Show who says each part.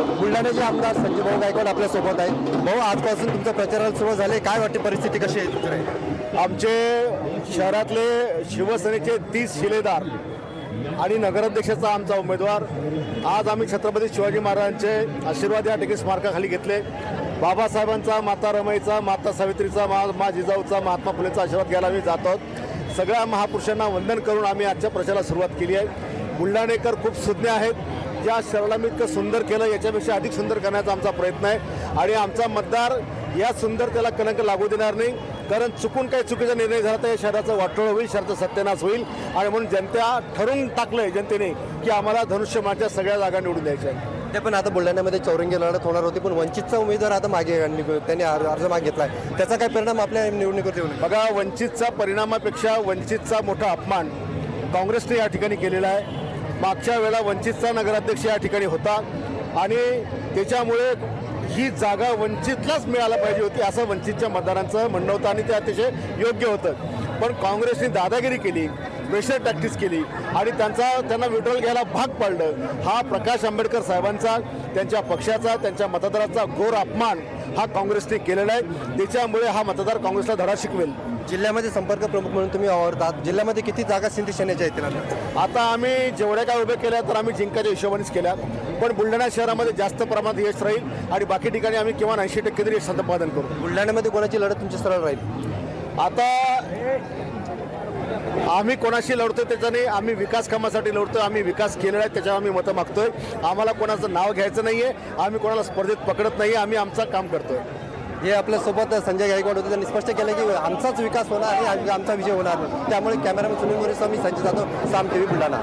Speaker 1: बुलढाण्याचे आमदार संजय भाऊ गायकवाड आपल्यासोबत आहे आहेत. भाऊ आजपासून तुमचं प्रचाराला सुरुवात झाले. काय वाटते परिस्थिती कशी आहे तुमच्याकडे
Speaker 2: आमचे शहरातले शिवसेनेचे तीस शिलेदार आणि नगराध्यक्षाचा आमचा उमेदवार. आज आम्ही छत्रपती शिवाजी महाराजांचे आशीर्वाद या ठिकाणी स्मारकाखाली घेतले. बाबासाहेबांचा माता रमाईचा माता सावित्रीचा मा मा जिजाऊचा महात्मा फुलेचा आशीर्वाद घ्यायला आम्ही जात आहोत. सगळ्या महापुरुषांना वंदन करून आम्ही आजच्या प्रचाराला सुरुवात केली आहे. बुलढाणेकर खूप सुज्ञ आहेत. ज्या शहराला मी इतकं सुंदर केलं याच्यापेक्षा अधिक सुंदर करण्याचा आमचा प्रयत्न आहे. आणि आमचा मतदार या सुंदरतेला कलंक लागू देणार नाही कारण चुकून काही चुकीचा निर्णय झाला तर या शहराचं वाटोळं होईल शहराचा सत्यानाश होईल. आणि म्हणून जनता ठरवून टाकलंय जनतेने की आम्हाला धनुष्यमाच्या सगळ्या जागा निवडून द्यायच्या आहेत.
Speaker 1: ते पण आता बुलढाण्यामध्ये चौरंगी लढत होणार होती पण वंचितचा उमेदवार आता मागे त्यांनी अर्ज मागे घेतलाय त्याचा काय परिणाम आपल्या निवडणुकीवर नये.
Speaker 2: बघा वंचितचा परिणामापेक्षा वंचितचा मोठा अपमान काँग्रेसने या ठिकाणी केलेला आहे. मागच्या वेळा वंचितचा नगराध्यक्ष या ठिकाणी होता. आणि त्याच्यामुळे ही जागा वंचितलाच मिळायला पाहिजे होती असं वंचितच्या मतदारांचं म्हणणं होतं आणि ते अतिशय योग्य होतं. पण काँग्रेसने दादागिरी केली. प्रेशर टॅक्टिस केली. आणि त्यांचा त्यांना विड्रॉल घ्यायला भाग पाडलं. हा प्रकाश आंबेडकर साहेबांचा त्यांच्या पक्षाचा त्यांच्या मतदाराचा घोर अपमान हा काँग्रेसने केलेला आहे. त्याच्यामुळे हा मतदार काँग्रेसला धडा शिकवेल.
Speaker 1: जिल्ह्यामध्ये संपर्क प्रमुख म्हणून तुम्ही आवडतात जिल्ह्यामध्ये किती जागा सिंधी सेनेच्या येतील आता
Speaker 2: आम्ही जेवढ्या काय उभे केल्या तर आम्ही जिंकाच्या हिशोबानेच केल्या. पण बुलढाणा शहरामध्ये जास्त प्रमाणात यश राहील आणि बाकी ठिकाणी आम्ही किमान ऐंशी टक्के तरी संपादन करू.
Speaker 1: बुलढाण्यामध्ये कोणाची लढत तुमची सरळ राहील?
Speaker 2: आता आम्ही कोणाशी लढतोय त्याचा नाही. आम्ही विकास कामासाठी लढतोय. आम्ही विकास केलेला आहे त्याच्यावर आम्ही मतं मागतोय. आम्हाला कोणाचं नाव घ्यायचं नाही आहे आम्ही कोणाला स्पर्धेत पकडत नाही आम्ही आमचं काम करतोय.
Speaker 1: हे आपल्यासोबत संजय गायकवाड होते त्यांनी स्पष्ट केलं की आमचाच विकास होणार आणि आमचा विजय होणार. त्यामुळे cameraman Sunil More Swami Sanjay Jadhav Saam T V Buldhana.